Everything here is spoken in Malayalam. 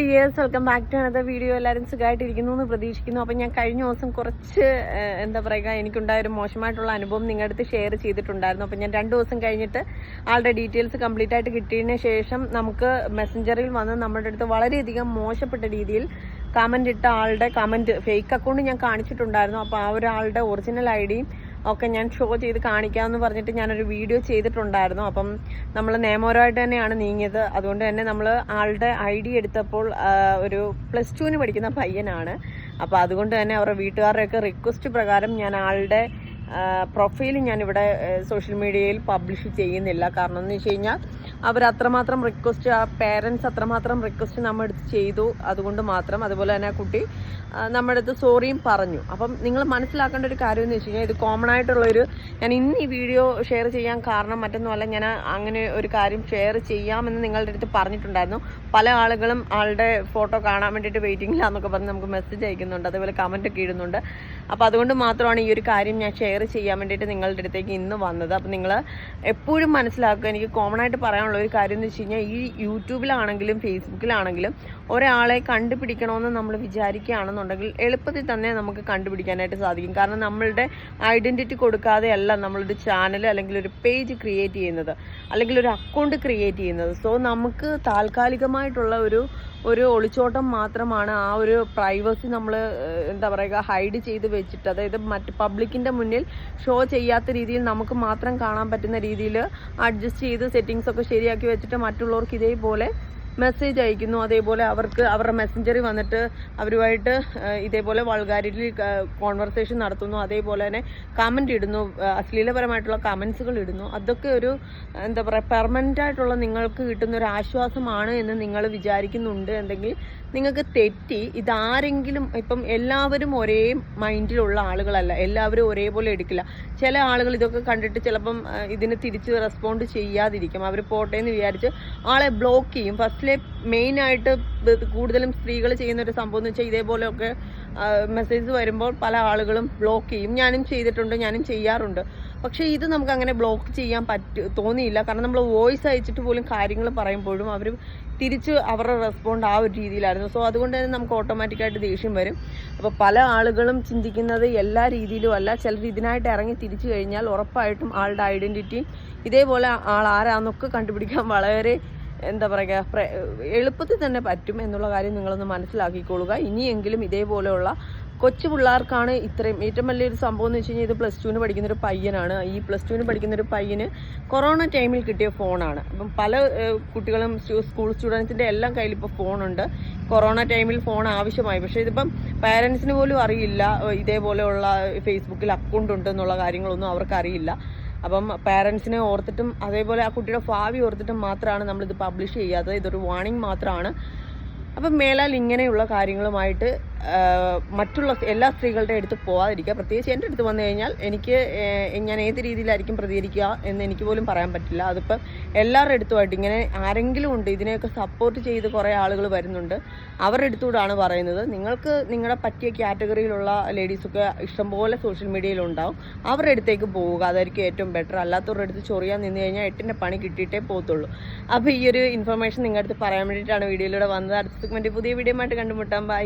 Dears welcome back to another video. എല്ലാവരും സുഖമായിട്ടിരിക്കുന്നു എന്ന് പ്രതീക്ഷിക്കുന്നു. അപ്പം ഞാൻ കഴിഞ്ഞ ദിവസം കുറച്ച് എന്താ പറയുക എനിക്കുണ്ടായ ഒരു മോശമായിട്ടുള്ള അനുഭവം നിങ്ങളുടെ അടുത്ത് ഷെയർ ചെയ്തിട്ടുണ്ടായിരുന്നു. അപ്പം ഞാൻ രണ്ട് ദിവസം കഴിഞ്ഞിട്ട് ആളുടെ ഡീറ്റെയിൽസ് കംപ്ലീറ്റ് ആയിട്ട് കിട്ടിയതിന് ശേഷം നമുക്ക് മെസ്സഞ്ചറിൽ വന്ന് നമ്മുടെ അടുത്ത് വളരെയധികം മോശപ്പെട്ട രീതിയിൽ കമന്റ് ഇട്ട ആളുടെ കമന്റ് ഫേക്ക് അക്കൗണ്ട് ഞാൻ കാണിച്ചിട്ടുണ്ടായിരുന്നു. അപ്പോൾ ആ ഒരാളുടെ ഒറിജിനൽ ഐ ഡിയും ഒക്കെ ഞാൻ ഷോ ചെയ്ത് കാണിക്കാമെന്ന് പറഞ്ഞിട്ട് ഞാനൊരു വീഡിയോ ചെയ്തിട്ടുണ്ടായിരുന്നു. അപ്പം നമ്മൾ നിയമപരമായിട്ട് തന്നെയാണ് നീങ്ങിയത്. അതുകൊണ്ട് തന്നെ നമ്മൾ ആളുടെ ഐ ഡി എടുത്തപ്പോൾ ഒരു പ്ലസ് ടുവിന് പഠിക്കുന്ന പയ്യനാണ്. അപ്പോൾ അതുകൊണ്ട് തന്നെ അവരുടെ വീട്ടുകാരുടെയൊക്കെ റിക്വസ്റ്റ് പ്രകാരം ഞാൻ ആളുടെ പ്രൊഫൈൽ ഞാനിവിടെ സോഷ്യൽ മീഡിയയിൽ പബ്ലിഷ് ചെയ്യുന്നില്ല. കാരണം എന്ന് വെച്ച് കഴിഞ്ഞാൽ അവർ അത്രമാത്രം റിക്വസ്റ്റ് ആ പേരൻസ് അത്രമാത്രം റിക്വസ്റ്റ് നമ്മുടെ അടുത്ത് ചെയ്തു. അതുകൊണ്ട് മാത്രം അതുപോലെ തന്നെ ആ കുട്ടി നമ്മുടെ അടുത്ത് സോറിയും പറഞ്ഞു. അപ്പം നിങ്ങൾ മനസ്സിലാക്കേണ്ട ഒരു കാര്യം എന്ന് വെച്ച് കഴിഞ്ഞാൽ ഇത് കോമൺ ആയിട്ടുള്ളൊരു ഞാൻ ഇന്ന് ഈ വീഡിയോ ഷെയർ ചെയ്യാൻ കാരണം മറ്റൊന്നുമല്ല ഞാൻ അങ്ങനെ ഒരു കാര്യം ഷെയർ ചെയ്യാമെന്ന് നിങ്ങളുടെ അടുത്ത് പറഞ്ഞിട്ടുണ്ടായിരുന്നു. പല ആളുകളും ആളുടെ ഫോട്ടോ കാണാൻ വേണ്ടിയിട്ട് വെയിറ്റിംഗിലാന്നൊക്കെ പറഞ്ഞ് നമുക്ക് മെസ്സേജ് അയക്കുന്നുണ്ട്. അതുപോലെ കമന്റൊക്കെ ഇടുന്നുണ്ട്. അപ്പോൾ അതുകൊണ്ട് മാത്രമാണ് ഈ ഒരു കാര്യം ഞാൻ ഷെയർ ചെയ്യാൻ വേണ്ടിയിട്ട് നിങ്ങളുടെ അടുത്തേക്ക് ഇന്ന് വന്നത്. അപ്പോൾ നിങ്ങൾ എപ്പോഴും മനസ്സിലാക്കുക എനിക്ക് കോമൺ ആയിട്ട് പറയാനുള്ള ഒരു കാര്യം എന്ന് വെച്ച് കഴിഞ്ഞാൽ ഈ യൂട്യൂബിലാണെങ്കിലും ഫേസ്ബുക്കിലാണെങ്കിലും ഒരാളെ കണ്ടുപിടിക്കണമെന്ന് നമ്മൾ വിചാരിക്കുകയാണെന്നുണ്ടെങ്കിൽ എളുപ്പത്തിൽ തന്നെ നമുക്ക് കണ്ടുപിടിക്കാനായിട്ട് സാധിക്കും. കാരണം നമ്മളുടെ ഐഡന്റിറ്റി കൊടുക്കാതെയല്ല നമ്മളൊരു ചാനൽ അല്ലെങ്കിൽ ഒരു പേജ് ക്രിയേറ്റ് ചെയ്യുന്നത് അല്ലെങ്കിൽ ഒരു അക്കൗണ്ട് ക്രിയേറ്റ് ചെയ്യുന്നത്. സോ നമുക്ക് താൽക്കാലികമായിട്ടുള്ള ഒരു ഒരു ഒളിച്ചോട്ടം മാത്രമാണ് ആ ഒരു പ്രൈവസി നമ്മൾ എന്താ പറയുക ഹൈഡ് ചെയ്ത് വെച്ചിട്ട് അതായത് മറ്റ് പബ്ലിക്കിന്റെ മുന്നിൽ ഷോ ചെയ്യാത്ത രീതിയിൽ നമുക്ക് മാത്രം കാണാൻ പറ്റുന്ന രീതിയിൽ അഡ്ജസ്റ്റ് ചെയ്ത് സെറ്റിങ്സ് ഒക്കെ ശരിയാക്കി വെച്ചിട്ട് മറ്റുള്ളവർക്ക് ഇതേപോലെ മെസ്സേജ് അയക്കുന്നു. അതേപോലെ അവർക്ക് അവരുടെ മെസ്സഞ്ചറിൽ വന്നിട്ട് അവരുമായിട്ട് ഇതേപോലെ വൾഗാരിറ്റി കോൺവെർസേഷൻ നടത്തുന്നു. അതേപോലെ തന്നെ കമന്റ് ഇടുന്നു. അശ്ലീലപരമായിട്ടുള്ള കമൻസുകൾ ഇടുന്നു. അതൊക്കെ ഒരു എന്താ പറയുക പെർമനന്റ് ആയിട്ടുള്ള നിങ്ങൾക്ക് കിട്ടുന്ന ഒരു ആശ്വാസമാണ് എന്ന് നിങ്ങൾ വിചാരിക്കുന്നുണ്ട് എന്തെങ്കിൽ നിങ്ങൾക്ക് തെറ്റി. ഇതാരെങ്കിലും ഇപ്പം എല്ലാവരും ഒരേ മൈൻഡിലുള്ള ആളുകളല്ല. എല്ലാവരും ഒരേപോലെ എടുക്കില്ല. ചില ആളുകൾ ഇതൊക്കെ കണ്ടിട്ട് ചിലപ്പം ഇതിന് തിരിച്ച് റെസ്പോണ്ട് ചെയ്യാതിരിക്കും. അവർ പോട്ടെ എന്ന് വിചാരിച്ച് ആളെ ബ്ലോക്ക് ചെയ്യും. ഫസ്റ്റിലെ മെയിനായിട്ട് കൂടുതലും സ്ത്രീകൾ ചെയ്യുന്ന ഒരു സംഭവം എന്ന് വെച്ചാൽ ഇതേപോലെയൊക്കെ മെസ്സേജ് വരുമ്പോൾ പല ആളുകളും ബ്ലോക്ക് ചെയ്യും. ഞാനും ചെയ്തിട്ടുണ്ട് ഞാനും ചെയ്യാറുണ്ട്. പക്ഷേ ഇത് നമുക്ക് അങ്ങനെ ബ്ലോക്ക് ചെയ്യാൻ പറ്റ തോന്നിയില്ല. കാരണം നമ്മൾ വോയിസ് അയച്ചിട്ട് പോലും കാര്യങ്ങൾ പറയുമ്പോഴും അവർ തിരിച്ച് അവരുടെ റെസ്പോണ്ട് ആ ഒരു രീതിയിലായിരുന്നു. സോ അതുകൊണ്ട് തന്നെ നമുക്ക് ഓട്ടോമാറ്റിക്കായിട്ട് ദേഷ്യം വരും. അപ്പോൾ പല ആളുകളും ചിന്തിക്കുന്നത് എല്ലാ രീതിയിലും അല്ല. ചിലർ ഇതിനായിട്ട് ഇറങ്ങി തിരിച്ചു കഴിഞ്ഞാൽ ഉറപ്പായിട്ടും ആളുടെ ഐഡന്റിറ്റി ഇതേപോലെ ആൾ ആരാന്നൊക്കെ കണ്ടുപിടിക്കാൻ വളരെ എന്താ പറയുക എളുപ്പത്തിൽ തന്നെ പറ്റും എന്നുള്ള കാര്യം നിങ്ങളൊന്ന് മനസ്സിലാക്കിക്കൊള്ളുക. ഇനിയെങ്കിലും ഇതേപോലെയുള്ള കൊച്ചു പിള്ളേർക്കാണ് ഇത്രയും ഏറ്റവും വലിയൊരു സംഭവം എന്ന് വെച്ച് കഴിഞ്ഞാൽ ഇത് പ്ലസ് ടുവിന് പഠിക്കുന്ന ഒരു പയ്യനാണ്. ഈ പ്ലസ് ടുവിന് പഠിക്കുന്ന ഒരു പയ്യന് കൊറോണ ടൈമിൽ കിട്ടിയ ഫോണാണ് അപ്പം പല കുട്ടികളും സ്കൂൾ സ്റ്റുഡൻസിന്റെ എല്ലാം കയ്യിൽ ഇപ്പോൾ ഫോണുണ്ട് കൊറോണ ടൈമിൽ ഫോൺ ആവശ്യമായി. പക്ഷേ ഇതിപ്പം പാരൻസിന് പോലും അറിയില്ല ഇതേപോലെയുള്ള ഫേസ്ബുക്കിൽ അക്കൗണ്ട് ഉണ്ട് എന്നുള്ള കാര്യങ്ങളൊന്നും അവർക്ക് അറിയില്ല. അപ്പം പാരൻസിനെ ഓർത്തിട്ടും അതേപോലെ ആ കുട്ടിയുടെ ഭാവി ഓർത്തിട്ടും മാത്രമാണ് നമ്മളിത് പബ്ലിഷ് ചെയ്യാത്തത് ഇതൊരു വാണിംഗ് മാത്രമാണ്. അപ്പം മേലാൽ ഇങ്ങനെയുള്ള കാര്യങ്ങളുമായിട്ട് മറ്റുള്ള എല്ലാ സ്ത്രീകളുടെ അടുത്ത് പോകാതിരിക്കുക പ്രത്യേകിച്ച് എന്റെ അടുത്ത് വന്നു കഴിഞ്ഞാൽ എനിക്ക് ഞാൻ ഏത് രീതിയിലായിരിക്കും പ്രതികരിക്കുക എന്ന് എനിക്ക് പോലും പറയാൻ പറ്റില്ല. അതിപ്പം എല്ലാവരുടെ അടുത്തുമായിട്ട് ഇങ്ങനെ ആരെങ്കിലും ഉണ്ട് ഇതിനെയൊക്കെ സപ്പോർട്ട് ചെയ്ത് കുറേ ആളുകൾ വരുന്നുണ്ട്. അവരുടെ അടുത്തൂടാണ് പറയുന്നത്. നിങ്ങൾക്ക് നിങ്ങളുടെ പറ്റിയ കാറ്റഗറിയിലുള്ള ലേഡീസൊക്കെ ഇഷ്ടംപോലെ സോഷ്യൽ മീഡിയയിലുണ്ടാവും അവരുടെ അടുത്തേക്ക് പോവുക അതായിരിക്കും ഏറ്റവും ബെറ്റർ അല്ലാത്തവരുടെ അടുത്ത് ചൊറിയാൻ നിന്ന് കഴിഞ്ഞാൽ എട്ടിന്റെ പണി കിട്ടിയിട്ടേ പോകത്തുള്ളൂ അപ്പോൾ ഈ ഒരു ഇൻഫർമേഷൻ നിങ്ങളുടെ അടുത്ത് പറയാൻ വേണ്ടിയിട്ടാണ് വീഡിയോയിലൂടെ വന്നത്. അടുത്ത സെഗ്മെന്റ് പുതിയ വീഡിയോ ആയിട്ട് കണ്ടുമുട്ടാം. ബൈ